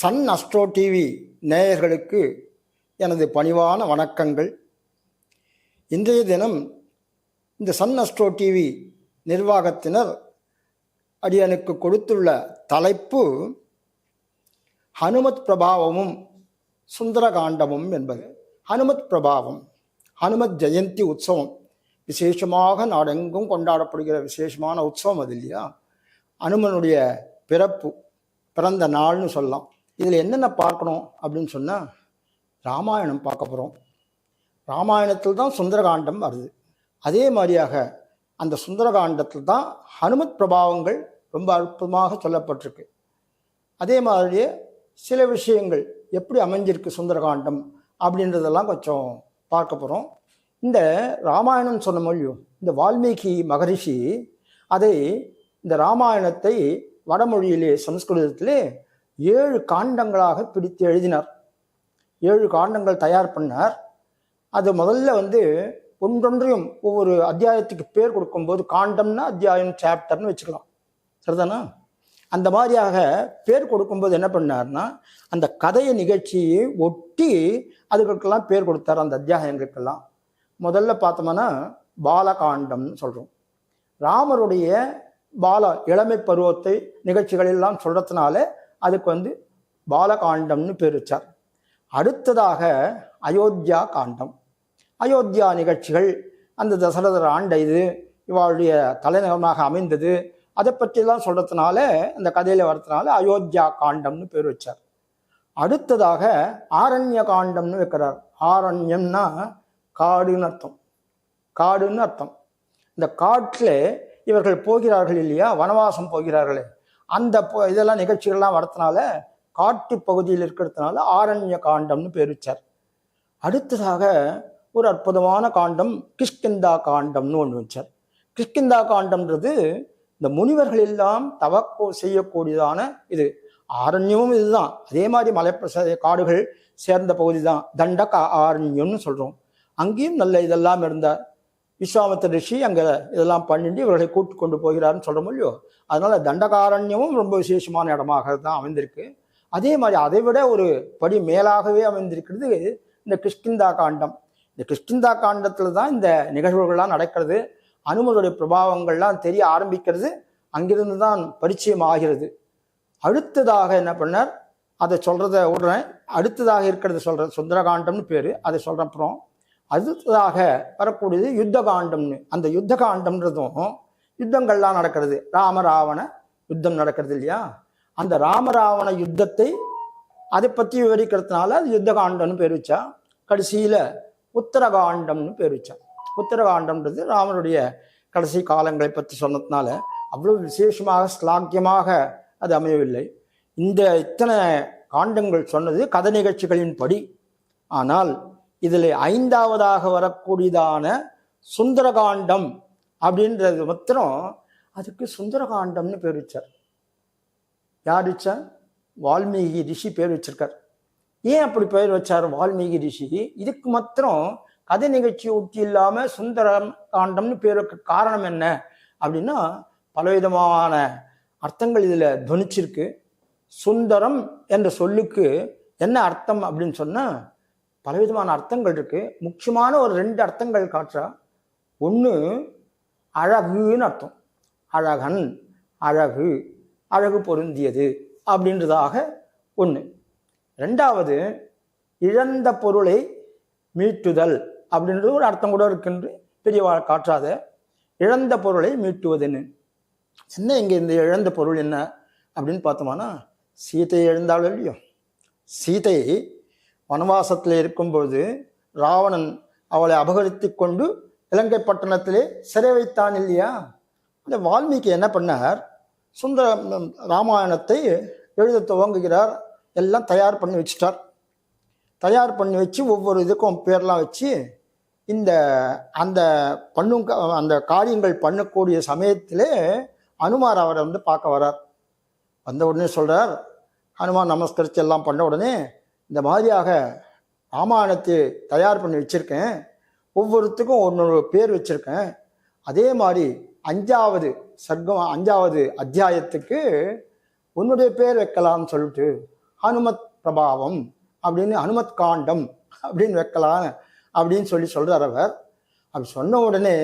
Sun astro TV நேயர்களுக்கு எனது பணிவான வணக்கங்கள். இன்றைய தினம் இந்த சன் அஸ்ட்ரோ டிவி நிர்வாகத்தினர் அடியனுக்கு கொடுத்துள்ள தலைப்பு ஹனுமத் பிரபாவமும் சுந்தரகாண்டமும் என்பது. ஹனுமத் பிரபாவம் ஹனுமத் ஜெயந்தி உற்சவம் விசேஷமாக நாடெங்கும் கொண்டாடப்படுகிற விசேஷமான உற்சவம் அது இல்லையா? அனுமனுடைய பிறப்பு பிறந்த நாள்னு சொல்லலாம். இதில் என்னென்ன பார்க்கணும் அப்படின்னு சொன்னால் ராமாயணம் பார்க்க போகிறோம். ராமாயணத்தில் தான் சுந்தரகாண்டம் வருது. அதே மாதிரியாக அந்த சுந்தரகாண்டத்தில் தான் ஹனுமத் பிரபாவங்கள் ரொம்ப அற்புதமாக சொல்லப்பட்டிருக்கு. அதே மாதிரியே சில விஷயங்கள் எப்படி அமைஞ்சிருக்கு சுந்தரகாண்டம் அப்படின்றதெல்லாம் கொஞ்சம் பார்க்க போகிறோம். இந்த ராமாயணம் சொன்ன மொழியும் இந்த வால்மீகி மகரிஷி அதை இந்த ராமாயணத்தை வடமொழியிலே சம்ஸ்கிருதத்திலே ஏழு காண்டங்களாக பிடித்து எழுதினார். ஏழு காண்டங்கள் தயார் பண்ணார். அது முதல்ல வந்து ஒன்றொன்றையும் ஒவ்வொரு அத்தியாயத்துக்கு பேர் கொடுக்கும்போது காண்டம்னா அத்தியாயம் சாப்டர்னு வச்சுக்கலாம். சரிதானா? அந்த மாதிரியாக பேர் கொடுக்கும்போது என்ன பண்ணார்னா அந்த கதையை நிகழ்ச்சியை ஒட்டி அதுகளுக்கெல்லாம் பேர் கொடுத்தார் அந்த அத்தியாயங்களுக்கெல்லாம். முதல்ல பார்த்தோம்னா பாலகாண்டம்னு சொல்கிறோம் ராமருடைய பால இளமை பருவத்தை நிகழ்ச்சிகள் எல்லாம் அதுக்கு வந்து பாலகாண்டம்னு பேர் வச்சார். அடுத்ததாக அயோத்தியா காண்டம். அயோத்தியா நிகழ்ச்சிகள் அந்த தசரதர் ஆண்ட இது இவளுடைய தலைநகரமாக அமைந்தது அதை பற்றிலாம் சொல்றதுனால அந்த கதையில வரதுனால அயோத்தியா காண்டம்னு பேர் வச்சார். அடுத்ததாக ஆரண்ய காண்டம்னு வைக்கிறார். ஆரண்யம்னா காடுன்னு அர்த்தம். காடுன்னு அர்த்தம். இந்த காட்டில் இவர்கள் போகிறார்கள் இல்லையா? வனவாசம் போகிறார்களே. அந்த இதெல்லாம் நிகழ்ச்சிகள்லாம் வரதுனால காட்டு பகுதியில் இருக்கிறதுனால ஆரண்ய காண்டம்னு பேர் வச்சார். அடுத்ததாக ஒரு அற்புதமான காண்டம் கிஷ்கிந்தா காண்டம்னு ஒன்று வச்சார். கிஷ்கிந்தா காண்டம்ன்றது இந்த முனிவர்கள் எல்லாம் தவக்கோ செய்யக்கூடியதான இது. ஆரண்யமும் இதுதான். அதே மாதிரி மலைப்பிரச காடுகள் சேர்ந்த பகுதி தான் தண்டக ஆரண்யம்னு சொல்கிறோம் அங்கேயும் நல்ல இதெல்லாம் இருந்தார். விஸ்வாமித்திர ரிஷி அங்கே இதெல்லாம் பண்ணிட்டு இவர்களை கூட்டு கொண்டு போகிறாருன்னு சொல்கிறோம் இல்லையோ? அதனால தண்டகாரண்யமும் ரொம்ப விசேஷமான இடமாக தான் அமைந்திருக்கு. அதே மாதிரி அதை விட ஒரு படி மேலாகவே அமைந்திருக்கிறது இந்த கிஷ்கிந்தா காண்டம். இந்த கிஷ்கிந்தா காண்டத்தில் தான் இந்த நிகழ்வுகள்லாம் நடக்கிறது. அனுமனுடைய பிரபாவங்கள்லாம் தெரிய ஆரம்பிக்கிறது. அங்கிருந்து தான் பரிச்சயம் ஆகிறது. அடுத்ததாக என்ன பண்ணார்? அதை சொல்கிறத விடுறேன் அடுத்ததாக இருக்கிறது சொல்கிற சுந்தரகாண்டம்னு பேர். அதை சொல்கிறப்புறம் அப்புறம். அடுத்ததாக வரக்கூடியது யுத்த காண்டம்னு அந்த யுத்த காண்டம்ன்றதும் யுத்தங்கள்லாம் நடக்கிறது. ராமராவண யுத்தம் நடக்கிறது இல்லையா? அந்த ராமராவண யுத்தத்தை அதை பற்றி விவரிக்கிறதுனால அது யுத்த காண்டம்னு பேர் வச்சா கடைசியில் உத்தரகாண்டம்னு பேர் வச்சா. உத்தரகாண்டம்ன்றது ராமனுடைய கடைசி காலங்களை பற்றி சொன்னதுனால அவ்வளோ விசேஷமாக ஸ்லாக்கியமாக அது அமையவில்லை. இந்த இத்தனை காண்டங்கள் சொன்னது கதை நிகழ்ச்சிகளின் படி. ஆனால் இதில் ஐந்தாவதாக வரக்கூடியதான சுந்தரகாண்டம் அப்படின்றது மாத்திரம் அதுக்கு சுந்தரகாண்டம்னு பேர் வச்சார். யார் வச்சா வால்மீகி ரிஷி பேர் வச்சிருக்கார். ஏன் அப்படி பேர் வச்சார் வால்மீகி ரிஷி? இதுக்கு மாத்திரம் கதை நிகழ்ச்சி ஒட்டி இல்லாமல் சுந்தர காண்டம்னு பேருக்கு காரணம் என்ன அப்படின்னா பலவிதமான அர்த்தங்கள் இதில் துவனிச்சிருக்கு. சுந்தரம் என்ற சொல்லுக்கு என்ன அர்த்தம் அப்படின்னு சொன்னால் பலவிதமான அர்த்தங்கள் இருக்கு. முக்கியமான ஒரு ரெண்டு அர்த்தங்கள் காட்டுறா. ஒன்று அழகுன்னு அர்த்தம். அழகன் அழகு அழகு பொருந்தியது அப்படின்றதாக ஒன்று ரெண்டாவது இழந்த பொருளை மீட்டுதல் அப்படின்றது ஒரு அர்த்தம் கூட இருக்குன்று பெரியவா காற்றாத இழந்த பொருளை மீட்டுவதுன்னு. என்ன இங்கே இந்த இழந்த பொருள் என்ன அப்படின்னு பார்த்தோம்னா சீதையை எழுந்தாலும் இல்லையோ? சீதையை வனவாசத்தில் இருக்கும்போது ராவணன் அவளை அபகரித்து கொண்டு இலங்கை பட்டணத்திலே சிறை வைத்தான் இல்லையா? இந்த வால்மீகி என்ன பண்ணார்? சுந்தர ராமாயணத்தை எழுத துவங்குகிறார். எல்லாம் தயார் பண்ணி வச்சிட்டார். தயார் பண்ணி வச்சு ஒவ்வொரு இதுக்கும் பேர்லாம் வச்சு இந்த அந்த பண்ணும் க- அந்த காரியங்கள் பண்ணக்கூடிய சமயத்திலே அனுமார் அவரை வந்து பார்க்க வரார். வந்த உடனே சொல்கிறார் ஹனுமான் நமஸ்கரித்து எல்லாம் பண்ண உடனே இந்த மாதிரியாக ராமாயணத்தை தயார் பண்ணி வச்சிருக்கேன். ஒவ்வொருத்துக்கும் ஒன்னொரு பேர் வச்சுருக்கேன். அதே மாதிரி அஞ்சாவது சர்க்கம் அஞ்சாவது அத்தியாயத்துக்கு உன்னுடைய பேர் வைக்கலாம்னு சொல்லிட்டு ஹனுமத் பிரபாவம் அப்படின்னு ஹனுமத் காண்டம் அப்படின்னு வைக்கலாம் அப்படின்னு சொல்லி சொல்கிறார் அவர். அப்படி சொன்ன உடனே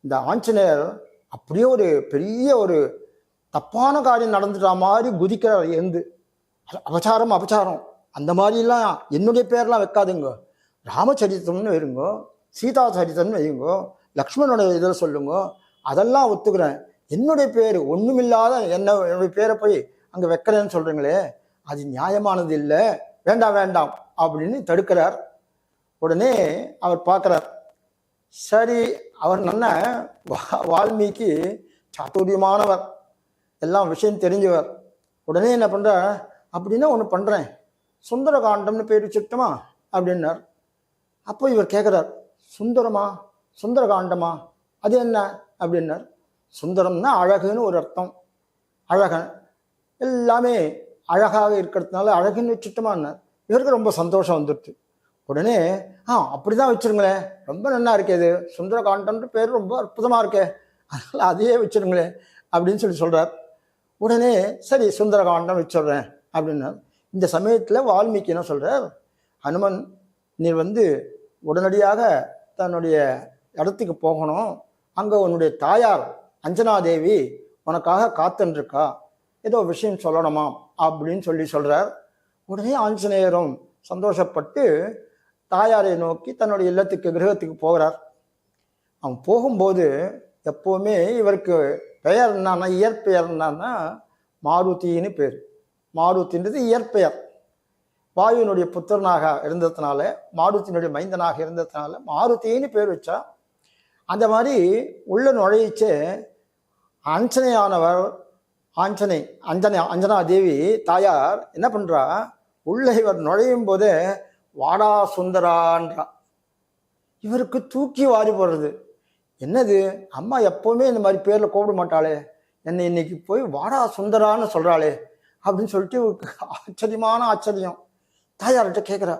இந்த ஆஞ்சநேயர் அப்படியே ஒரு பெரிய ஒரு தப்பான காரியம் நடந்துட்டா மாதிரி குதிக்கிறார் எழுந்து அபச்சாரம் அபச்சாரம். அந்த மாதிரிலாம் என்னுடைய பேர்லாம் வைக்காதுங்க. ராமச்சரித்திரம்னு வைருங்க சீதா சரித்திரம்னு வைங்க லக்ஷ்மணோட இதில் சொல்லுங்க அதெல்லாம் ஒத்துக்கிறேன். என்னுடைய பேர் ஒன்றுமில்லாத என்ன என்னுடைய பேரை போய் அங்கே வைக்கிறேன்னு சொல்கிறீங்களே அது நியாயமானது இல்லை. வேண்டாம் வேண்டாம் அப்படின்னு தடுக்கிறார். உடனே அவர் பார்க்குறார். சரி அவர் நல்ல வா- வால்மீகி சாத்துரியமானவர். எல்லாம் விஷயம் தெரிஞ்சவர். உடனே என்ன பண்றார் அப்படின்னா ஒன்று பண்ணுறேன் சுந்தரகாண்டம்னு பேர் வச்சுக்கிட்டோமா? அப்படின்னார். அப்போ இவர் கேட்குறார் சுந்தரமா? சுந்தரகாண்டமா? அது என்ன? அப்படின்னார். சுந்தரம்னா அழகுன்னு ஒரு அர்த்தம். அழகன். எல்லாமே அழகாக இருக்கிறதுனால அழகுன்னு வச்சுட்டோமான்னார் இவருக்கு ரொம்ப சந்தோஷம் வந்துடுச்சு. உடனே ஆ அப்படிதான் வச்சிருங்களேன் ரொம்ப நல்லா இருக்கே இது. சுந்தரகாண்டம்ன்ற பேர் ரொம்ப அற்புதமாக இருக்கே. அதனால் அதையே வச்சுருங்களேன் அப்படின்னு சொல்லி சொல்கிறார் உடனே சரி சுந்தரகாண்டம் வச்சிடுறேன். அப்படின்னார். இந்த சமயத்தில் வால்மீகி என்ன சொல்கிறார் ஹனுமன் நீ வந்து உடனடியாக தன்னுடைய இடத்துக்கு போகணும். அங்கே உன்னுடைய தாயார் அஞ்சனாதேவி உனக்காக காத்துருக்கா ஏதோ விஷயம் சொல்லணுமா? அப்படின்னு சொல்லி சொல்கிறார் உடனே ஆஞ்சநேயரும் சந்தோஷப்பட்டு தாயாரை நோக்கி தன்னுடைய இல்லத்துக்கு கிரகத்துக்கு போகிறார். அவன் போகும்போது எப்போவுமே இவருக்கு பெயர் என்னன்னா இயற்பெயர் என்னன்னா மாருதின்னு பேர். மாருத்தின்றது இயற்பெயர். வாயுவினுடைய புத்திரனாக இருந்ததுனால மாருத்தினுடைய மைந்தனாக இருந்ததுனால மாருதின்னு பேர் வச்சா அந்த மாதிரி உள்ள நுழையிச்சு அஞ்சனையானவர் ஆஞ்சனை அஞ்சனை அஞ்சனா தேவி தாயார் என்ன பண்றா? உள்ள இவர் நுழையும் போதே வாடா சுந்தரான்றா. இவருக்கு தூக்கி வாரி போடுறது. என்னது? அம்மா எப்பவுமே இந்த மாதிரி பேர்ல கூப்பிட மாட்டாளே. என்னை இன்னைக்கு போய் வாடா சுந்தரான்னு சொல்றாளே. அப்படின்னு சொல்லிட்டு ஆச்சரியமான ஆச்சரியம். தாயார்கிட்ட கேட்குறா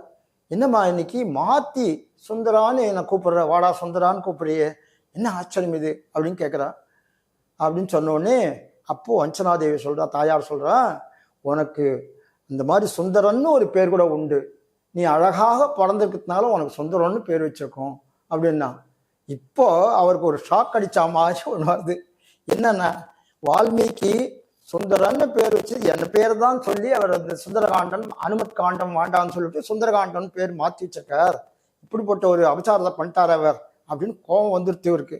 என்னம்மா இன்னைக்கு மாத்தி சுந்தரான்னு என்னை கூப்பிடுற வாடா சுந்தரான்னு கூப்பிடுறியே என்ன ஆச்சரியம் இது? அப்படின்னு கேட்குறா அப்படின்னு சொன்னோடனே அப்போது அஞ்சனாதேவி சொல்கிறா தாயார் சொல்கிறா உனக்கு இந்த மாதிரி சுந்தரன்னு ஒரு பேர் கூட உண்டு. நீ அழகாக பிறந்திருக்கிறதுனால உனக்கு சுந்தரம்னு பேர் வச்சிருக்கோம். அப்படின்னா இப்போ அவருக்கு ஒரு ஷாக் அடிச்சா மாதிரி ஒன்று வருது. என்னன்னா வால்மீகி சுந்தரன்னு பேர் வச்சு என் பேர் தான் சொல்லி அவர் அந்த சுந்தரகாண்டன் அனுமத் காண்டம் வாண்டான்னு சொல்லிட்டு சுந்தரகாண்டன் பேர் மாற்றி வச்சிருக்கார். இப்படிப்பட்ட ஒரு அபச்சாரத்தை பண்ணிட்டார் அவர் அப்படின்னு கோபம் வந்துருச்சு இவருக்கு.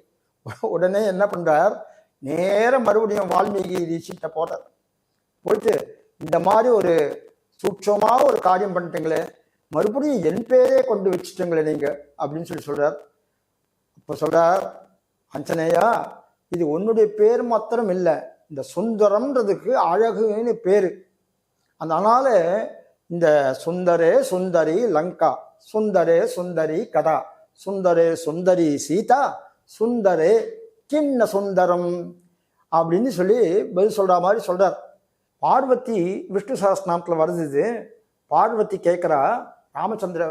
உடனே என்ன பண்றார்? நேர மறுபடியும் வால்மீகி ரிஷிட்ட போட்டார் போயிட்டு இந்த மாதிரி ஒரு சூட்சமாக ஒரு காரியம் பண்ணிட்டீங்களே மறுபடியும் என் பேரே கொண்டு வச்சுட்டீங்களே நீங்க அப்படின்னு சொல்லி சொல்றார். இப்போ சொல்றார் அஞ்சனையா இது உன்னுடைய பேர் மாத்திரம் இல்லை. இந்த சுந்தரம்ன்றதுக்கு அழகுன்னு பேர். அதனால இந்த சுந்தரே சுந்தரி லங்கா சுந்தரே சுந்தரி கதா சுந்தரே சுந்தரி சீதா சுந்தரே கிண்ண சுந்தரம் அப்படின்னு சொல்லி பதில் சொல்கிற மாதிரி சொல்கிறார் பார்வதி விஷ்ணு சகஸ்நாமத்தில் வருது பார்வதி கேட்குறா ராமச்சந்திர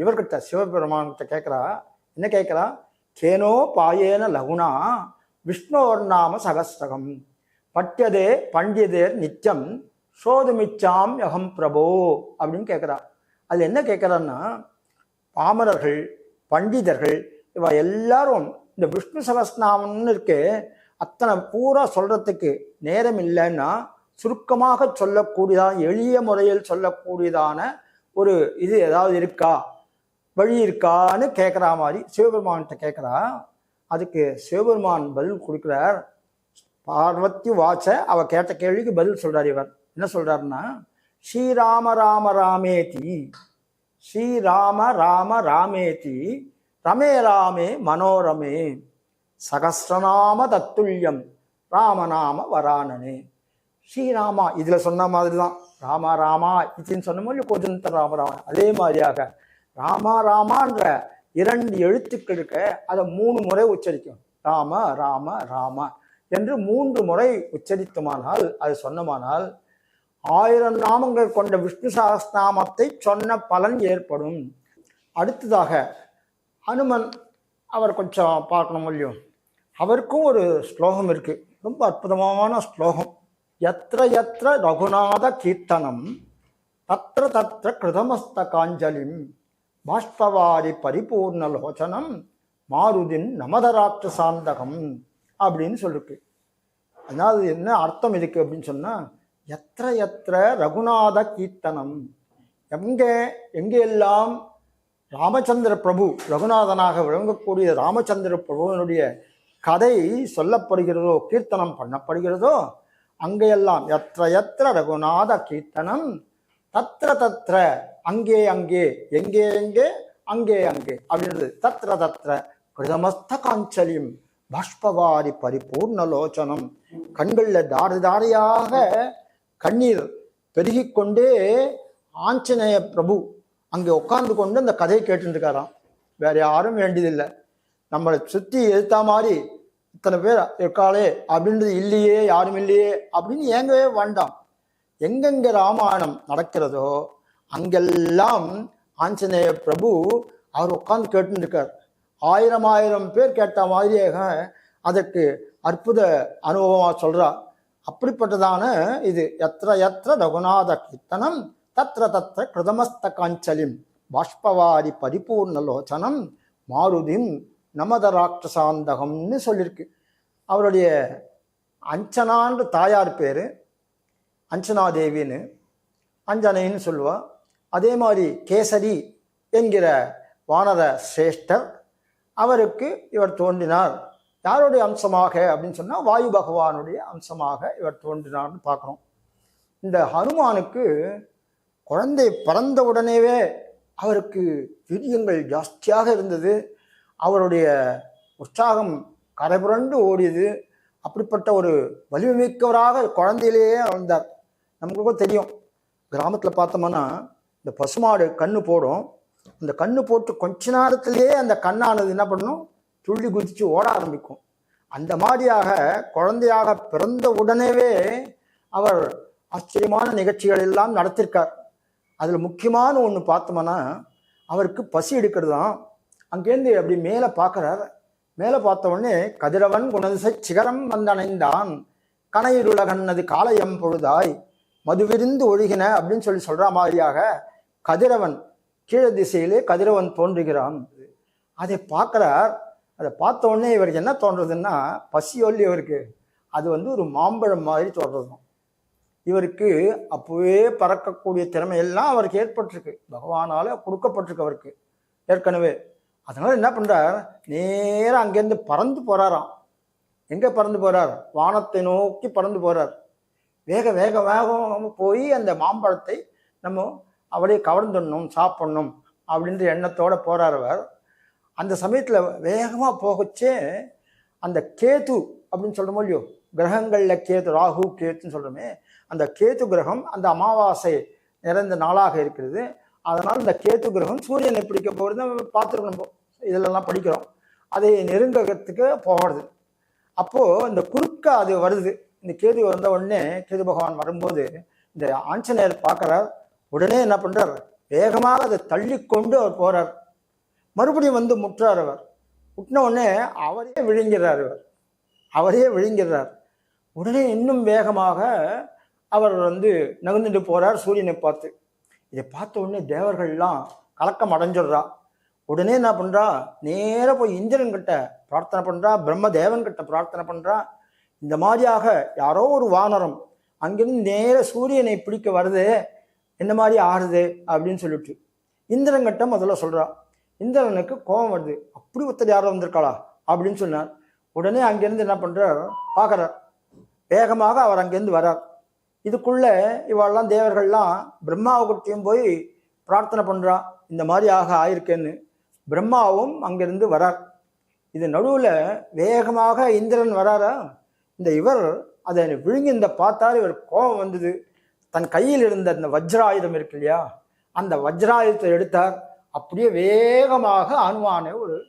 இவர்கிட்ட சிவபெருமான்கிட்ட கேட்குறா என்ன கேட்குறா கேனோ பாயேன லகுனா விஷ்ணோர் நாம சகஸ்ரகம். பட்டியதே பண்டியதேர் நித்தியம் சோதமிச்சாம் யகம் பிரபோ அப்படின்னு கேட்குறா அது என்ன கேட்குறான்னா பாமரர்கள் பண்டிதர்கள் இவ எல்லாரும் இந்த விஷ்ணு சகஸ்நாமம்னு இருக்கு அத்தனை பூரா சொல்றதுக்கு நேரம் இல்லைன்னா சுருக்கமாக சொல்லக்கூடியதான எளிய முறையில் சொல்லக்கூடியதான ஒரு இது ஏதாவது இருக்கா வழி இருக்கான்னு கேட்குற மாதிரி சிவபெருமான்கிட்ட கேட்குறா அதுக்கு சிவபெருமான் பதில் கொடுக்குறார். பார்வதி வாச்ச அவ கேட்ட கேள்விக்கு பதில் சொல்றார் இவர். என்ன சொல்றாருன்னா ஸ்ரீராம ராம ராமேதி ஸ்ரீராம ராம ராமேதி ரமே ராமே மனோரமே சகசிரநாம தத்துல்யம் ராமநாம வரானனே. ஸ்ரீராமா இதுல சொன்ன மாதிரி தான் ராமா ராமா இதுன்னு சொன்ன மாதிரி கோஜந்த ராம ராமா. அதே மாதிரியாக ராமா ராமான்ற இரண்டு எழுத்துக்கள் இருக்க அதை மூணு முறை உச்சரிக்கும். ராம ராம ராம. என்று மூன்று முறை உச்சரித்துமானால் அது சொன்னமானால் ஆயிரம் நாமங்கள் கொண்ட விஷ்ணு சகஸ்நாமத்தை சொன்ன பலன் ஏற்படும். அடுத்ததாக ஹனுமன் அவர் கொஞ்சம் பார்க்கணும் இல்லையோ? அவருக்கும் ஒரு ஸ்லோகம் இருக்குது ரொம்ப அற்புதமான ஸ்லோகம். எத்திர எத்திர ரகுநாத கீர்த்தனம் தத்திர தத்திர கிருதமஸ்தகாஞ்சலிம் பாஷ்பவாரி பரிபூர்ணலோச்சனம் மாருதின் நமதராட்சசாந்தகம் அப்படின்னு சொல்லிருக்கு. அதாவது என்ன அர்த்தம் இருக்குது அப்படின்னு சொன்னால் எத்திர எத்திர ரகுநாத கீர்த்தனம். எங்கே எங்கெல்லாம் ராமச்சந்திர பிரபு ரகுநாதனாக விளங்கக்கூடிய ராமச்சந்திர பிரபுவினுடைய கதை சொல்லப்படுகிறதோ கீர்த்தனம் பண்ணப்படுகிறதோ அங்கெல்லாம் எத்த எத்திர ரகுநாத கீர்த்தனம். தத்திர தத்திர அங்கே அங்கே எங்கே எங்கே அங்கே அங்கே அப்படின்றது. தத்திர தத்திர கிருதமஸ்த காஞ்சலியும். பாஷ்பவாரி பரிபூர்ணலோச்சனம் கண்களில் தாரி தாரியாக கண்ணீர் பெருகி கொண்டே ஆஞ்சநேய பிரபு அங்கே உட்கார்ந்து கொண்டு அந்த கதையை கேட்டுருக்காராம். வேற யாரும் வேண்டியதில்லை. நம்மளை சுற்றி எதிர்த்தா மாதிரி இத்தனை பேர் இருக்காளே அப்படின்றது இல்லையே யாரும் இல்லையே அப்படின்னு ஏங்கவே வேண்டாம். எங்கெங்க ராமாயணம் நடக்கிறதோ அங்கெல்லாம் ஆஞ்சநேய பிரபு அவர் உட்காந்து கேட்டுருக்கார். இருக்கார் ஆயிரம் ஆயிரம் பேர் கேட்ட மாதிரியாக அதற்கு அற்புத அனுபவமாக சொல்றார் அப்படிப்பட்டதான இது. எத்திர எத்திர ரகுநாத கீர்த்தனம் தத்திர தத்திர கிருதமஸ்த காஞ்சலிம் பாஷ்பவாரி பரிபூர்ணலோச்சனம் மாருதிம் நமத ராட்சசாந்தகம்னு சொல்லியிருக்கு அவருடைய அஞ்சனான்ற தாயார் பேர் அஞ்சனா தேவின்னு அஞ்சனைன்னு சொல்லுவா. அதே மாதிரி கேசரி என்கிற வானர சிரேஷ்டர் அவருக்கு இவர் தோன்றினார். யாருடைய அம்சமாக அப்படின்னு சொன்னால் வாயு பகவானுடைய அம்சமாக இவர் தோன்றினார்னு பார்க்குறோம். இந்த ஹனுமானுக்கு குழந்தை பிறந்த உடனேவே அவருக்கு வீரியங்கள் ஜாஸ்தியாக இருந்தது. அவருடைய உற்சாகம் கரைபுரண்டு ஓடியது. அப்படிப்பட்ட ஒரு வலிமைமிக்கவராக குழந்தையிலேயே வந்தார். நமக்கு தெரியும். கிராமத்தில் பார்த்தோம்னா இந்த பசுமாடு கண்ணு போடும். அந்த கண்ணு போட்டு கொஞ்ச நேரத்திலேயே அந்த கண்ணானது என்ன பண்ணும்? துள்ளி குதிச்சு ஓட ஆரம்பிக்கும். அந்த மாதிரியாக குழந்தையாக பிறந்த உடனேவே அவர் ஆச்சரியமான நிகழ்ச்சிகள் எல்லாம் நடத்திருக்கார். அதில் முக்கியமான ஒன்று பார்த்தோம்னா அவருக்கு பசி எடுக்கிறது தான் அங்கேருந்து அப்படி மேலே பார்க்குறார். மேலே பார்த்த உடனே கதிரவன் குணதிசை சிகரம் வந்தணைந்தான். கனையிருலகன்னது காளையம் பொழுதாய். மதுவிருந்து ஒழுகின அப்படின்னு சொல்லி சொல்கிற மாதிரியாக கதிரவன் கீழ திசையிலே கதிரவன் தோன்றுகிறான். அதை பார்க்குறார். அதை பார்த்த உடனே இவருக்கு என்ன தோன்றதுன்னா பசியொல்லி இவருக்கு. அது வந்து ஒரு மாம்பழம் மாதிரி தோன்றதும். இவருக்கு அப்போவே பறக்கக்கூடிய திறமையெல்லாம் அவருக்கு ஏற்பட்டிருக்கு. பகவானால் கொடுக்கப்பட்டிருக்கு அவருக்கு ஏற்கனவே. அதனால் என்ன பண்ணுறார் நேராக அங்கேருந்து பறந்து போகிறாராம் எங்கே பறந்து போகிறார் வானத்தை நோக்கி பறந்து போகிறார் வேக வேக வேகமாக போய் அந்த மாம்பழத்தை நம்ம அவளே கவர்ந்துடணும் சாப்பிடணும் அப்படின்ற எண்ணத்தோடு போகிறாரவர் அவர். அந்த சமயத்தில் வேகமாக போகச்சே அந்த கேது அப்படின்னு சொல்கிறோமோ இல்லையோ கிரகங்களில் கேது ராகு கேத்துன்னு சொல்கிறோமே அந்த கேது கிரகம் அந்த அமாவாசை நிறைந்த நாளாக இருக்கிறது. அதனால் இந்த கேத்து கிரகம் சூரியனை பிடிக்க போகிறது பார்த்துருக்கணும் இதிலெல்லாம் படிக்கிறோம். அதை நெருங்கத்துக்கு போகிறது. அப்போது இந்த குறுக்க அது வருது. இந்த கேது வந்த உடனே கேது பகவான் வரும்போது இந்த ஆஞ்சநேயர் பார்க்குறார். உடனே என்ன பண்ணுறார் வேகமாக அதை தள்ளிக்கொண்டு அவர் போகிறார் மறுபடியும் வந்து முற்றார் அவர். முட்டின உடனே அவரே விழுங்கிறார் அவர் அவரே விழுங்கிறார். உடனே இன்னும் வேகமாக அவர் வந்து நகர்ந்துட்டு போறார் சூரியனை பார்த்து. இதை பார்த்த உடனே தேவர்கள்லாம் கலக்கம் அடைஞ்சிடுறா. உடனே என்ன பண்றா? நேராக போய் இந்திரன்கிட்ட பிரார்த்தனை பண்றா பிரம்ம தேவன்கிட்ட பிரார்த்தனை பண்றா. இந்த மாதிரியாக யாரோ ஒரு வானரம் அங்கிருந்து நேர சூரியனை பிடிக்க வருது. என்ன மாதிரி ஆறுது அப்படின்னு சொல்லிட்டு. இந்திரங்கிட்ட முதல்ல சொல்கிறான் இந்திரனுக்கு கோபம் வருது. அப்படி ஒருத்தர் யாரோ வந்திருக்காளா? அப்படின்னு சொன்னார். உடனே அங்கேருந்து என்ன பண்ணுறார் பார்க்கறார். வேகமாக அவர் அங்கேருந்து வரார். இதுக்குள்ளே இவாளெல்லாம் தேவர்கள்லாம் பிரம்மாவுக்கிட்டையும் போய் பிரார்த்தனை பண்ணுறான் இந்த மாதிரி ஆக ஆயிருக்கேன்னு. பிரம்மாவும் அங்கேருந்து வரார். இது நடுவில் வேகமாக இந்திரன் வராரா? இந்த இவர் அதை விழுங்கி இந்த பார்த்தாரு இவர் கோபம் வந்தது. தன் கையில் இருந்த அந்த வஜ்ராயுதம் இருக்கு இல்லையா? அந்த வஜ்ராயுதத்தை எடுத்தார். அப்படியே வேகமாக அனுமானை ஒரு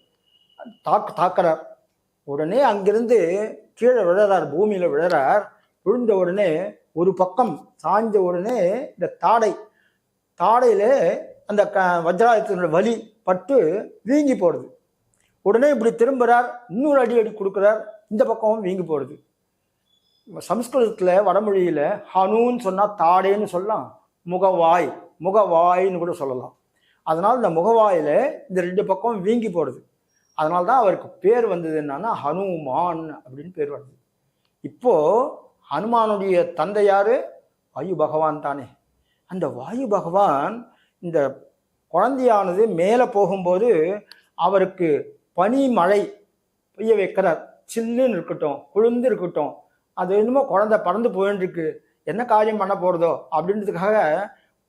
தாக்கு தாக்கிறார். உடனே அங்கிருந்து கீழே விழறார் பூமியில விழறார். விழுந்த உடனே ஒரு பக்கம் சாய்ந்த உடனே இந்த தாடை தாடையில அந்த க வஜ்ராயுதத்தினுடைய வலி பட்டு வீங்கி போடுது. உடனே இப்படி திரும்புறார். இன்னொரு அடி அடி கொடுக்குறார். இந்த பக்கமும் வீங்கி போடுது. சம்ஸ்கிருதத்தில் வடமொழியில் ஹனுன்னு சொன்னால் தாடேன்னு சொல்லலாம். முகவாய் முகவாயின்னு கூட சொல்லலாம். அதனால் இந்த முகவாயில் இந்த ரெண்டு பக்கம் வீங்கி போடுது. அதனால தான் அவருக்கு பேர் வந்தது என்னன்னா ஹனுமான் அப்படின்னு பேர் வருது இப்போது ஹனுமானுடைய தந்தை யார்? வாயு பகவான் தானே. அந்த வாயு பகவான் இந்த குழந்தையானது மேலே போகும்போது அவருக்கு பனி மழை பெய்ய வைக்கிறார். சில்லுன்னு இருக்கட்டும் குளிர்ந்து இருக்கட்டும் அது என்னமோ குழந்தை பறந்து போயின்னு என்ன காரியம் பண்ண போகிறதோ அப்படின்றதுக்காக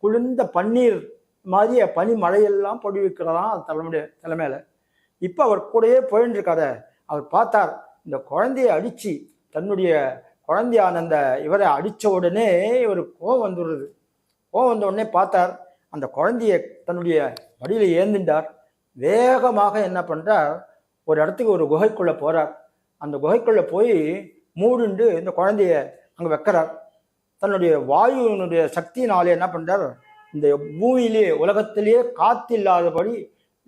குளிர்ந்த பன்னீர் மாதிரிய பனி மழையெல்லாம் பொடி வைக்கிறதாம் அது தலைமுடைய தலைமையில். இப்போ அவர் கூடயே போயின்னு இருக்காத அவர் பார்த்தார் இந்த குழந்தைய அடித்து தன்னுடைய குழந்தையான அந்த இவரை அடித்த உடனே இவர் கோவம் வந்துடுறது கோவம் வந்த உடனே பார்த்தார் அந்த குழந்தைய தன்னுடைய வழியில் ஏந்திண்டார் வேகமாக என்ன பண்ணுறார் ஒரு இடத்துக்கு ஒரு குகைக்குள்ளே போகிறார் அந்த குகைக்குள்ளே போய் மூடுண்டு இந்த குழந்தைய அங்கே வைக்கிறார். தன்னுடைய வாயுனுடைய சக்தியினாலே என்ன பண்ணுறார் இந்த பூமியிலே உலகத்திலேயே காற்று இல்லாதபடி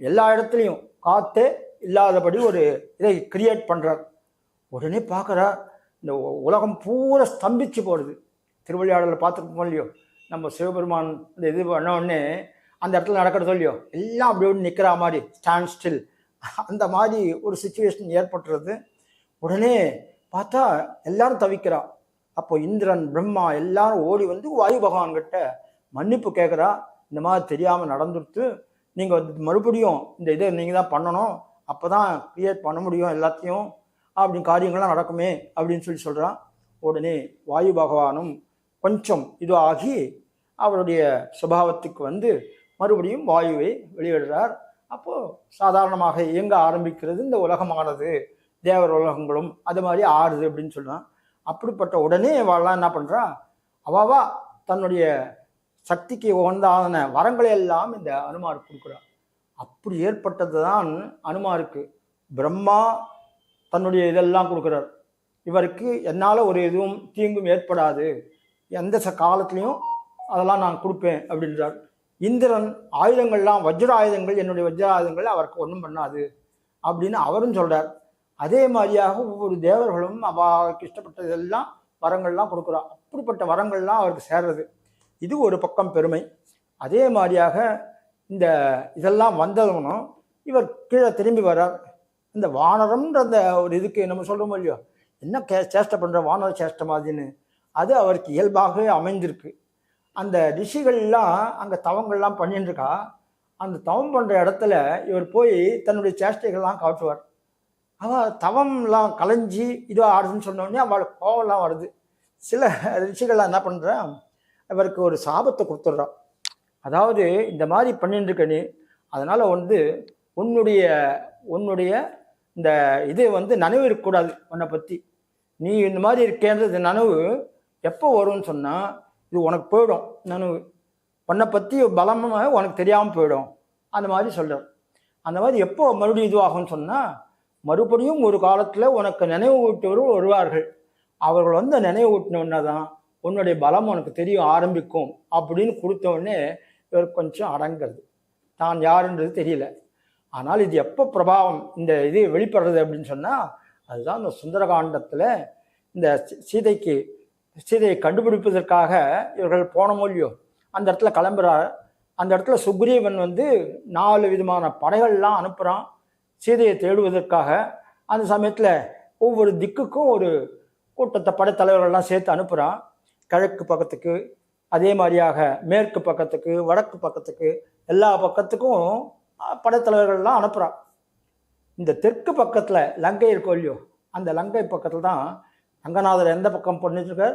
எல்லா இடத்துலையும் காற்றே இல்லாதபடி ஒரு இதை கிரியேட் பண்ணுறார் உடனே பார்க்குறார் இந்த உலகம் பூரா ஸ்தம்பிச்சு போடுது திருவிளையாடலில் பார்த்துருப்போம் இல்லையோ? நம்ம சிவபெருமான் இந்த இது பண்ணோடனே அந்த இடத்துல நடக்கிறதோ இல்லையோ? எல்லாம் அப்படி ஒன்று நிற்கிற மாதிரி ஸ்டாண்ட் ஸ்டில் அந்த மாதிரி ஒரு சுச்சுவேஷன் ஏற்பட்டுறது. உடனே பார்த்தா எல்லாரும் தவிக்கிறா. அப்போ இந்திரன் பிரம்மா எல்லாரும் ஓடி வந்து வாயு பகவான் கிட்ட மன்னிப்பு கேட்குறா இந்த மாதிரி தெரியாமல் நடந்துடுத்து நீங்கள் வந்து மறுபடியும் இந்த இதை நீங்கள் தான் பண்ணணும். அப்போ தான் க்ரியேட் பண்ண முடியும் எல்லாத்தையும். அப்படின்னு காரியங்கள்லாம் நடக்குமே அப்படின்னு சொல்லி சொல்கிறான் உடனே வாயு பகவானும் கொஞ்சம் இது ஆகி அவருடைய சுபாவத்துக்கு வந்து மறுபடியும் வாயுவை வெளியிடுறார். அப்போது சாதாரணமாக இயங்க ஆரம்பிக்கிறது இந்த உலகமானது. தேவர் உலகங்களும் அது மாதிரி ஆறுது அப்படின்னு சொல்லுவான் அப்படிப்பட்ட உடனே அவள்லாம் என்ன பண்ணுறா அவாவா தன்னுடைய சக்திக்கு உகந்தான வரங்களை எல்லாம் இந்த அனுமாருக்கு கொடுக்குறார் அப்படி ஏற்பட்டது தான் அனுமாருக்கு பிரம்மா தன்னுடைய இதெல்லாம் கொடுக்குறார். இவருக்கு என்னால் ஒரு எதுவும் தீங்கும் ஏற்படாது. எந்த ச காலத்துலேயும் அதெல்லாம் நான் கொடுப்பேன் அப்படின்றார். இந்திரன் ஆயுதங்கள்லாம் வஜ்ர ஆயுதங்கள் என்னுடைய வஜ்ர ஆயுதங்கள் அவருக்கு ஒன்றும் பண்ணாது அப்படின்னு அவரும் சொல்கிறார் அதே மாதிரியாக ஒவ்வொரு தேவர்களும் அவருக்கு இஷ்டப்பட்டதெல்லாம் வரங்கள்லாம் கொடுக்குறா அப்படிப்பட்ட வரங்கள்லாம் அவருக்கு சேர்றது. இது ஒரு பக்கம் பெருமை. அதே மாதிரியாக இந்த இதெல்லாம் வந்ததுனும் இவர் கீழே திரும்பி வர்றார். இந்த வானரம்ன்ற அந்த ஒரு இதுக்கு நம்ம சொல்கிறோமோ இல்லையோ? என்ன கே சேஷ்டை பண்ணுற வானர சேஷ்டை மாதிரின்னு. அது அவருக்கு இயல்பாகவே அமைந்திருக்கு. அந்த ரிஷிகள்லாம் அங்கே தவங்கள்லாம் பண்ணிட்டுருக்கா அந்த தவம் பண்ணுற இடத்துல இவர் போய் தன்னுடைய சேஷ்டைகள்லாம் காட்டுவார். அவள் தவம்லாம் கலைஞ்சி இதுவாக ஆடுதுன்னு சொன்ன உடனே அவளுக்கு கோவம்லாம் வருது. சில ரிஷிகள்லாம் என்ன பண்ணுறான் அவருக்கு ஒரு சாபத்தை கொடுத்துட்றான் அதாவது இந்த மாதிரி பண்ணிட்டுருக்க நீ அதனால் வந்து உன்னுடைய உன்னுடைய இந்த இது வந்து நனவு இருக்கக்கூடாது உன்னை பற்றி நீ இந்த மாதிரி இருக்கேன்றது நனவு எப்போ வரும்னு சொன்னால் இது உனக்கு போயிடும் நனவு. உன்னை பற்றி பலமாக உனக்கு தெரியாமல் போயிடும். அந்த மாதிரி சொல்கிறார் அந்த மாதிரி எப்போ மறுபடியும் இதுவாகும்னு சொன்னால் மறுபடியும் ஒரு காலத்தில் உனக்கு நினைவு ஊட்டுவர்கள் வருவார்கள். அவர்கள் வந்து நினைவு ஊட்டினோடனே தான் உன்னுடைய பலம் உனக்கு தெரிய ஆரம்பிக்கும் அப்படின்னு கொடுத்த உடனே இவர் கொஞ்சம் அடங்கிறது. தான் யாருன்றது தெரியல. ஆனால் இது எப்போ பிரபாவம் இந்த இது வெளிப்படுறது அப்படின்னு சொன்னால் அதுதான் இந்த சுந்தரகாண்டத்தில் இந்த சீதைக்கு சீதையை கண்டுபிடிப்பதற்காக இவர்கள் போன இல்லையோ அந்த இடத்துல கிளம்புறார். அந்த இடத்துல சுக்ரீவன் வந்து நாலு விதமான படைகள்லாம் அனுப்புகிறான் சீதையை தேடுவதற்காக அந்த சமயத்தில் ஒவ்வொரு திக்குக்கும் ஒரு கூட்டத்தை படைத்தலைவர்கள்லாம் சேர்த்து அனுப்புகிறான் கிழக்கு பக்கத்துக்கு அதே மாதிரியாக மேற்கு பக்கத்துக்கு வடக்கு பக்கத்துக்கு எல்லா பக்கத்துக்கும் படைத்தலைவர்கள்லாம் அனுப்புகிறான் இந்த தெற்கு பக்கத்தில் லங்கை இருக்கோ இல்லையோ அந்த லங்கை பக்கத்தில் தான் ரங்கநாதர் எந்த பக்கம் பண்ணிட்டுருக்கார்?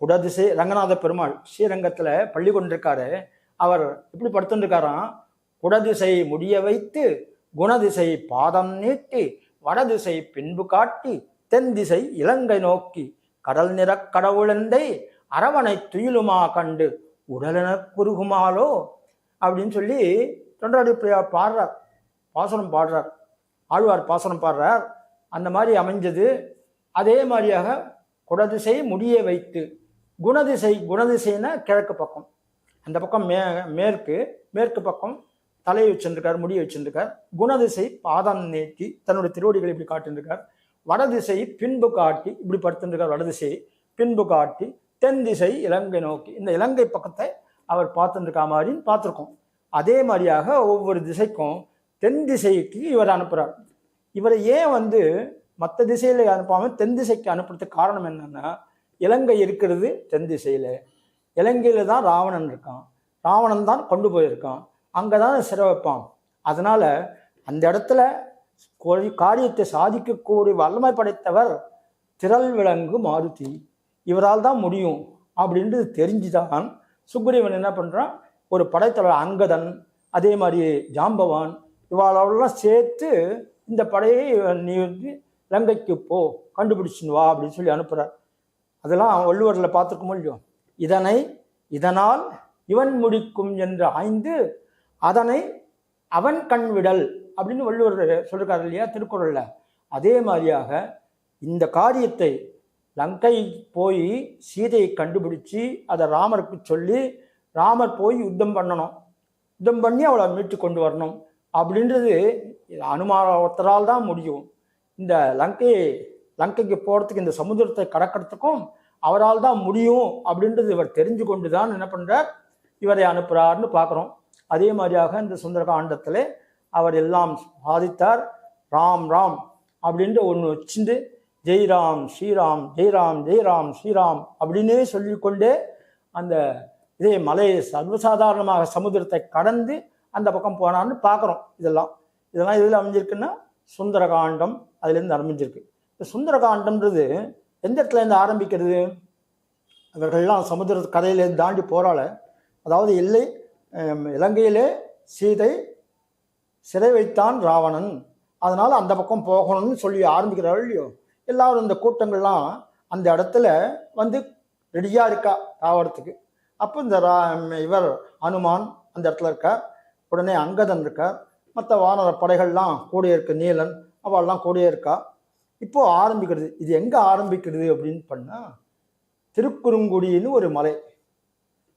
குடதிசை ரங்கநாத பெருமாள் ஸ்ரீரங்கத்தில் பள்ளி கொண்டிருக்காரு. அவர் எப்படி படுத்துட்டுருக்காராம் குடதிசை முடிய வைத்து குணதிசை பாதம் நீட்டி வடதிசை பின்பு காட்டி தென் திசை இலங்கை நோக்கி கடல் நிறக் கடவுளந்தை அரவணை துயிலுமா கண்டு உடலென குறுகுமாலோ? அப்படின்னு சொல்லி தொண்டாடி பிரியார் பாடுறார். பாசனம் பாடுறார். ஆழ்வார் பாசனம் பாடுறார். அந்த மாதிரி அமைஞ்சது. அதே மாதிரியாக குடதிசை முடிய வைத்து குணதிசை குணதிசைன்னா கிழக்கு பக்கம். அந்த பக்கம் மே மேற்கு மேற்கு பக்கம் தலையை வச்சிருக்கார் முடியை வச்சிருக்கார் குணதிசை பாதம் நீட்டி தன்னுடைய திருவடிகளை இப்படி காட்டியிருக்கார் வடதிசை பின்பு காட்டி இப்படி படுத்துருக்கார் வடதிசை பின்பு காட்டி தென் திசை இலங்கை நோக்கி. இந்த இலங்கை பக்கத்தை அவர் பார்த்துருக்கா மாதிரின்னு பார்த்துருக்கோம். அதே மாதிரியாக ஒவ்வொரு திசைக்கும் தென் திசைக்கு இவர் அனுப்புகிறார் இவரை ஏன் வந்து மற்ற திசையில் அனுப்பாமல் தென் திசைக்கு அனுப்புறதுக்கு காரணம் என்னன்னா இலங்கை இருக்கிறது தென் திசையில். இலங்கையில் தான் ராவணன் இருக்கான். ராவணன் தான் கொண்டு போயிருக்கான். அங்கே தான் சிறை வைப்பான். அதனால் அந்த இடத்துல காரியத்தை சாதிக்கக்கூடிய வல்லமை படைத்தவர் திரள் விலங்கு மாருதி. இவரால் தான் முடியும் அப்படின்றது தெரிஞ்சுதான் சுக்ரீவன் என்ன பண்ணுறான் ஒரு படைத்தலைவர் அங்கதன் அதே மாதிரி ஜாம்பவான் இவாளெல்லாம் சேர்த்து இந்த படையை நீ வந்து லங்கைக்கு போ கண்டுபிடிச்சின்னு வா அப்படின்னு சொல்லி அனுப்புகிறார் அதெல்லாம் வள்ளுவரில் பார்த்துருக்க இல்லையோ? இதனை இதனால் இவன் முடிக்கும் என்று ஆய்ந்து அதனை அவன் கண் விடல் அப்படின்னு வள்ளுவர் சொல்லியிருக்காரு இல்லையா திருக்குறளில். அதே மாதிரியாக இந்த காரியத்தை லங்கை போய் சீதையை கண்டுபிடிச்சி அதை ராமருக்கு சொல்லி ராமர் போய் யுத்தம் பண்ணணும். யுத்தம் பண்ணி அவளை மீட்டு கொண்டு வரணும் அப்படின்றது அனுமான ஒருத்தரால் தான் முடியும். இந்த லங்கையை லங்கைக்கு போகிறதுக்கு இந்த சமுத்திரத்தை கடக்கிறதுக்கும் அவரால் தான் முடியும் அப்படின்றது இவர் தெரிஞ்சு கொண்டு தான் என்ன பண்ணுறார் இவரை அனுப்புகிறார்னு பார்க்குறோம். அதே மாதிரியாக இந்த சுந்தரகாண்டத்தில் அவர் எல்லாம் சாதித்தார். ராம் ராம் அப்படின்ட்டு ஒன்று வச்சுட்டு ஜெய்ராம் ஸ்ரீராம் ஜெய்ராம் ஜெய்ராம் ஸ்ரீராம் அப்படின்னே சொல்லிக்கொண்டே அந்த இதே மலையை சர்வசாதாரணமாக சமுத்திரத்தை கடந்து அந்த பக்கம் போனான்னு பார்க்குறோம் இதெல்லாம். இதெல்லாம் இதில் அமைஞ்சிருக்குன்னா சுந்தரகாண்டம் அதுலேருந்து ஆரம்பிச்சிருக்கு இந்த சுந்தரகாண்டம்ன்றது எந்த இடத்துல இருந்து ஆரம்பிக்கிறது? இவர்கள்லாம் சமுத்திர கரையிலேருந்து தாண்டி போகிறால அதாவது எல்லை இலங்கையிலே சீதை சிறை வைத்தான் ராவணன். அதனால் அந்த பக்கம் போகணும்னு சொல்லி ஆரம்பிக்கிறார்கள் இல்லையோ? எல்லாரும் இந்த கூட்டங்கள்லாம் அந்த இடத்துல வந்து ரெடியாக இருக்கா ராவணத்துக்கு. அப்போ இந்த ரா இவர் அனுமான் அந்த இடத்துல இருக்கார். உடனே அங்கதன் இருக்கார். மற்ற வானர படைகள்லாம் கூட இருக்கு நீலன் அவள்லாம் கூடயே இருக்கா. இப்போது ஆரம்பிக்கிறது. இது எங்கே ஆரம்பிக்கிறது அப்படின்னு பண்ணால் திருக்குறுங்குடின்னு ஒரு மலை.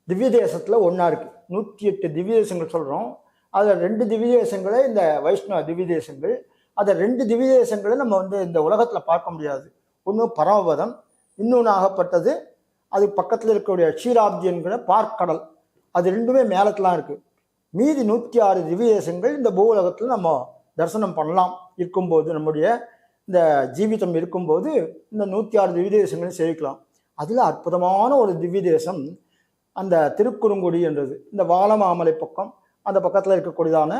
திவ்ய தேசத்தில் ஒன்றா இருக்குது நூற்றி எட்டு திவ்யதேசங்கள் சொல்கிறோம் அதில் ரெண்டு திவ்யதேசங்களே இந்த வைஷ்ணவ திவ்யதேசங்கள். அதை ரெண்டு திவ்யதேசங்களை நம்ம வந்து இந்த உலகத்தில் பார்க்க முடியாது. ஒன்று பரமபதம் இன்னொன்று ஆகப்பட்டது அது பக்கத்தில் இருக்கக்கூடிய க்ஷீராப்தி என்கிற பார்க்கடல். அது ரெண்டுமே மேலத்துலாம் இருக்குது மீதி நூற்றி ஆறு திவ்யதேசங்கள் இந்த பூவுலகத்தில் நம்ம தரிசனம் பண்ணலாம். இருக்கும்போது நம்முடைய இந்த ஜீவிதம் இருக்கும்போது இந்த நூற்றி ஆறு திவ்யதேசங்களையும் சேவிக்கலாம் அதில் அற்புதமான ஒரு திவ்யதேசம் தேசம் அந்த திருக்குறுங்குடி என்றது. இந்த வாழமாமலை பக்கம் அந்த பக்கத்தில் இருக்கக்கூடியதான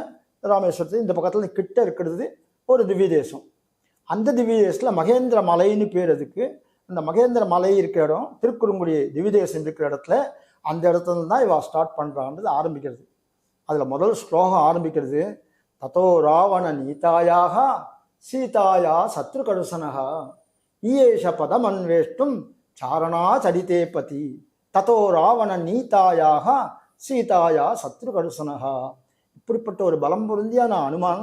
ராமேஸ்வரத்து இந்த பக்கத்தில் கிட்ட இருக்கிறது ஒரு திவ்ய தேசம் அந்த திவ்ய தேசத்தில் மகேந்திர மலைன்னு பேர் அதுக்கு அந்த மகேந்திர மலை இருக்கிற இடம் திருக்குறுங்குடி திவ்ய தேசம் இருக்கிற இடத்துல அந்த இடத்துல தான் இவா ஸ்டார்ட் பண்ணுறான்றது ஆரம்பிக்கிறது. அதில் முதல் ஸ்லோகம் ஆரம்பிக்கிறது ததோ ராவண நீதாயாக சீதாயா சத்ருகடுசனகா ஈயேஷ பதம் அன்வேஷ்டும் சாரணா சரிதே பதி. ததோ ராவண நீதாயாக சீதாயா சத்ருகடுசனகா இப்படிப்பட்ட ஒரு பலம் பொருந்தியான அனுமான்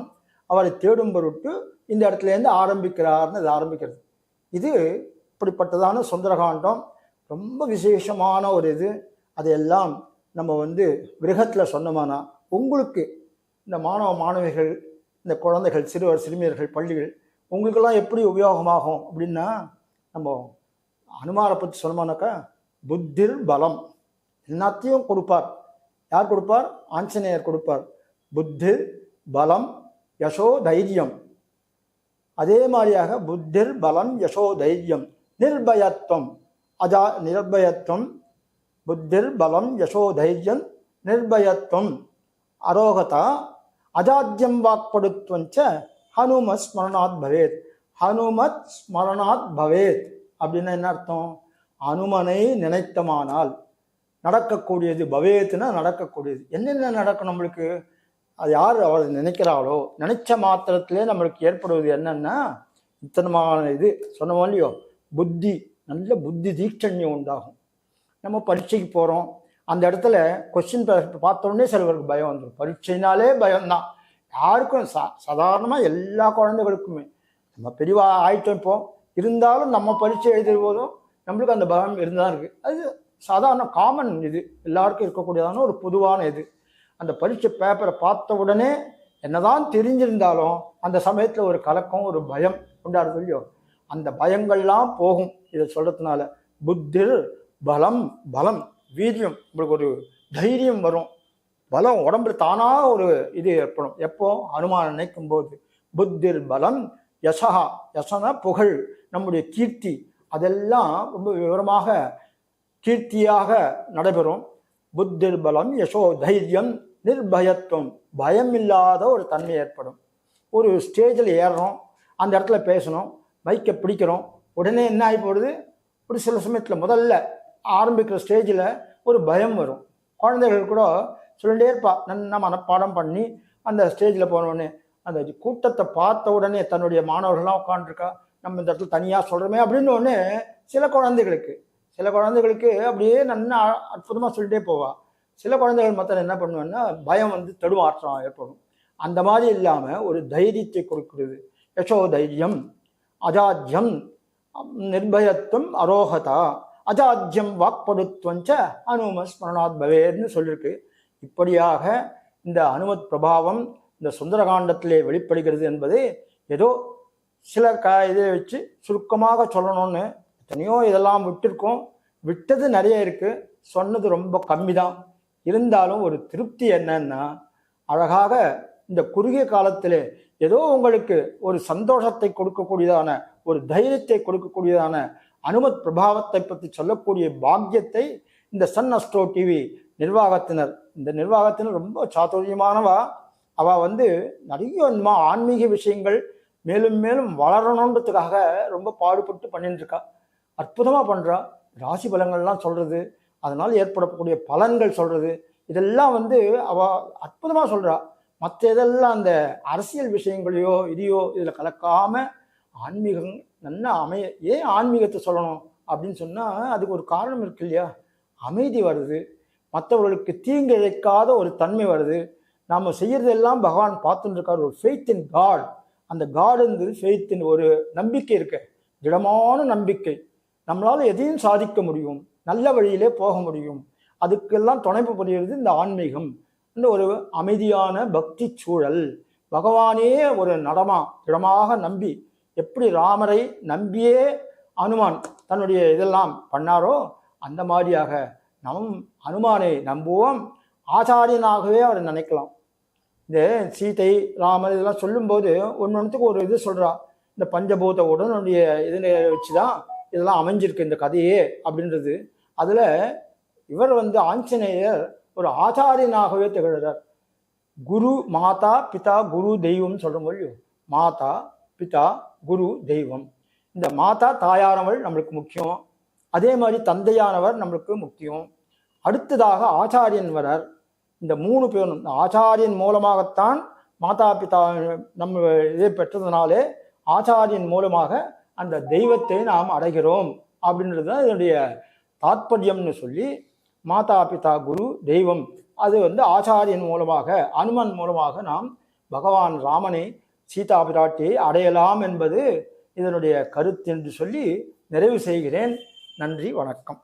அவரை தேடும் பொருட்டு இந்த இடத்துலேருந்து ஆரம்பிக்கிறார்னு இது ஆரம்பிக்கிறது. இது இப்படிப்பட்டதான சுந்தரகாண்டம். ரொம்ப விசேஷமான ஒரு இது. அதையெல்லாம் நம்ம வந்து கிரகத்தில் சொன்னோமானா உங்களுக்கு இந்த மாணவ மாணவிகள் இந்த குழந்தைகள் சிறுவர் சிறுமியர்கள் பள்ளிகள் உங்களுக்கெல்லாம் எப்படி உபயோகமாகும் அப்படின்னா நம்ம அனுமாரை பற்றி சொன்னோம்னாக்கா புத்திர் பலம். எல்லாத்தையும் கொடுப்பார். யார் கொடுப்பார்? ஆஞ்சநேயர் கொடுப்பார். புத்திர் பலம் யசோ தைரியம். அதே மாதிரியாக புத்திர் பலம் யசோ தைரியம். நிர்பயத்துவம். அதா நிர்பயத்துவம். புத்திர் பலம் யசோ தைரியம். நிர்பயத்துவம். அரோகதா அஜாத்தியம் வாக்படுத்துவஞ்ச ஹனுமத் ஸ்மரணாத் பவேத். ஹனுமத் ஸ்மரணாத் பவேத். அப்படின்னா என்ன அர்த்தம்? அனுமனை நினைத்தமானால் நடக்கக்கூடியது பவேத்துனா நடக்கக்கூடியது. என்னென்ன நடக்கும் நம்மளுக்கு? அது யார் அவளை நினைக்கிறாளோ? நினைச்ச மாத்திரத்திலே நம்மளுக்கு ஏற்படுவது என்னன்னா இத்தனமான இது சொன்னோம் இல்லையோ? புத்தி நல்ல புத்தி தீட்சண்யம் உண்டாகும். நம்ம பரீட்சைக்கு போகிறோம் அந்த இடத்துல கொஸ்டின் பார்த்தோன்னே சிலவருக்கு பயம் வந்துடும் பரீட்சைனாலே பயம்தான். யாருக்கும் சா சாதாரணமாக எல்லா குழந்தைகளுக்குமே. நம்ம பெரியவா ஆயிட்டோம் இப்போ. இருந்தாலும் நம்ம பரீட்சை எழுதும் போதும் நம்மளுக்கு அந்த பயம் இருந்தால் இருக்குது அது சாதாரண காமன் இது. எல்லாருக்கும் இருக்கக்கூடியதான ஒரு பொதுவான இது. அந்த பரீட்சை பேப்பரை பார்த்த உடனே என்னதான் தெரிஞ்சிருந்தாலும் அந்த சமயத்தில் ஒரு கலக்கம் ஒரு பயம் உண்டாடுது இல்லையோ அந்த பயங்கள்லாம் போகும் இதை சொல்றதுனால. புத்திர் பலம் பலம் வீரியம் உங்களுக்கு ஒரு தைரியம் வரும். பலம் உடம்புல தானாக ஒரு இது ஏற்படும். எப்போ? அனுமானம் நினைக்கும் போது புத்திர் பலம் யசகா யசனா புகழ் நம்முடைய கீர்த்தி. அதெல்லாம் ரொம்ப விவரமாக கீர்த்தியாக நடைபெறும். புத்திர் பலம் யசோ தைரியம் நிர்பயத்துவம். பயம் இல்லாத ஒரு தன்மை ஏற்படும். ஒரு ஸ்டேஜில் ஏறுறோம். அந்த இடத்துல பேசணும். மைக்கை பிடிக்கிறோம். உடனே என்ன ஆகி போடுது ஒரு சில சமயத்தில் முதல்ல ஆரம்பிக்கிற ஸ்டேஜில் ஒரு பயம் வரும். குழந்தைகள் கூட சொல்லிட்டே இருப்பா. நல்லா மனப்பாடம் பண்ணி அந்த ஸ்டேஜில் போனோடனே அந்த கூட்டத்தை பார்த்த உடனே தன்னுடைய மாணவர்கள்லாம் உட்காந்துருக்கா நம்ம இந்த இடத்துல தனியாக சொல்கிறோமே அப்படின்னு ஒன்று சில குழந்தைகளுக்கு சில குழந்தைகளுக்கு அப்படியே நன்னா அற்புதமாக சொல்லிட்டே போவாள் சில குழந்தைகள் மற்ற என்ன பண்ணுவேன்னா பயம் வந்து தடுமாற்றம் ஏற்படும். அந்த மாதிரி இல்லாமல் ஒரு தைரியத்தை கொடுக்கிறது. யசோ தைரியம் அஜாஜ்யம் நிர்பயத்துவம் அரோகதா. அஜாஜ்யம் வாக்படுத்துவஞ்ச அனும ஸ்மரணாத் பவேர்னு சொல்லியிருக்கு இப்படியாக இந்த அனுமத் பிரபாவம் இந்த சுந்தரகாண்டத்திலே வெளிப்படுகிறது என்பது ஏதோ சில க இதை வச்சு சுருக்கமாக சொல்லணும்னு எத்தனையோ இதெல்லாம் விட்டிருக்கோம். விட்டது நிறைய இருக்குது சொன்னது ரொம்ப கம்மி தான் இருந்தாலும் ஒரு திருப்தி என்னன்னா அழகாக இந்த குறுகிய காலத்தில் ஏதோ உங்களுக்கு ஒரு சந்தோஷத்தை கொடுக்கக்கூடியதான ஒரு தைரியத்தை கொடுக்கக்கூடியதான அனுமத் பிரபாவத்தை பற்றி சொல்லக்கூடிய பாக்கியத்தை இந்த சன் அஸ்ட்ரோ டிவி நிர்வாகத்தினர் இந்த நிர்வாகத்தினர் ரொம்ப சாத்துரியமானவா அவ வந்து நிறைய ஆன்மீக விஷயங்கள் மேலும் மேலும் வளரணுன்றதுக்காக ரொம்ப பாடுபட்டு பண்ணிட்டுருக்கா அற்புதமாக பண்ணுறா ராசி பலங்கள்லாம் சொல்கிறது அதனால் ஏற்படக்கூடிய பலன்கள் சொல்கிறது இதெல்லாம் வந்து அவ அற்புதமாக சொல்கிறா மற்ற இதெல்லாம் அந்த அரசியல் விஷயங்களையோ இதையோ இதில் கலக்காமல் ஆன்மீகம் நல்லா அமைய ஏன் ஆன்மீகத்தை சொல்லணும் அப்படின்னு சொன்னால் அதுக்கு ஒரு காரணம் இருக்கு இல்லையா? அமைதி வருது. மற்றவர்களுக்கு தீங்கு இழைக்காத ஒரு தன்மை வருது. நாம் செய்கிறதெல்லாம் பகவான் பார்த்துட்டு இருக்கார் ஒரு ஃபெய்த் இன் காட் அந்த காடுன்றது ஃபெய்த்தின் ஒரு நம்பிக்கை இருக்கு திடமான நம்பிக்கை. நம்மளால் எதையும் சாதிக்க முடியும். நல்ல வழியிலே போக முடியும். அதுக்கெல்லாம் துணைப்பு புரிகிறது இந்த ஆன்மீகம். இந்த ஒரு அமைதியான பக்தி சூழல். பகவானே ஒரு நடமா திடமாக நம்பி எப்படி ராமரை நம்பியே அனுமான் தன்னுடைய இதெல்லாம் பண்ணாரோ அந்த மாதிரியாக நம் அனுமானை நம்புவோம். ஆச்சாரியனாகவே அவரை நினைக்கலாம். இந்த சீதை ராமர் இதெல்லாம் சொல்லும்போது ஒன்று ஒன்றுத்துக்கு ஒரு இது சொல்றா. இந்த பஞ்சபூத உடனுடைய இதில் வச்சு தான் இதெல்லாம் அமைஞ்சிருக்கு இந்த கதையே அப்படின்றது. அதில் இவர் வந்து ஆஞ்சநேயர் ஒரு ஆச்சாரியனாகவே திகழ்கிறார் குரு மாதா பிதா குரு தெய்வம்னு சொல்கிறோம் இல்லையோ? மாதா பிதா குரு தெய்வம். இந்த மாதா தாயானவள் நம்மளுக்கு முக்கியம். அதே மாதிரி தந்தையானவர் நம்மளுக்கு முக்கியம். அடுத்ததாக ஆச்சாரியன் வரார். இந்த மூணு பேரும் ஆச்சாரியன் மூலமாகத்தான் மாதா பிதா நம்ம இதை பெற்றதுனாலே ஆச்சாரியன் மூலமாக அந்த தெய்வத்தை நாம் அடைகிறோம் அப்படின்றது தான் இதனுடைய தாத்பரியம்னு சொல்லி மாதா பிதா குரு தெய்வம். அது வந்து ஆச்சாரியன் மூலமாக அனுமன் மூலமாக நாம் பகவான் ராமனை சீதா பிராட்டியை அடையலாம் என்பது இதனுடைய கருத்து என்று சொல்லி நிறைவு செய்கிறேன். நன்றி வணக்கம்.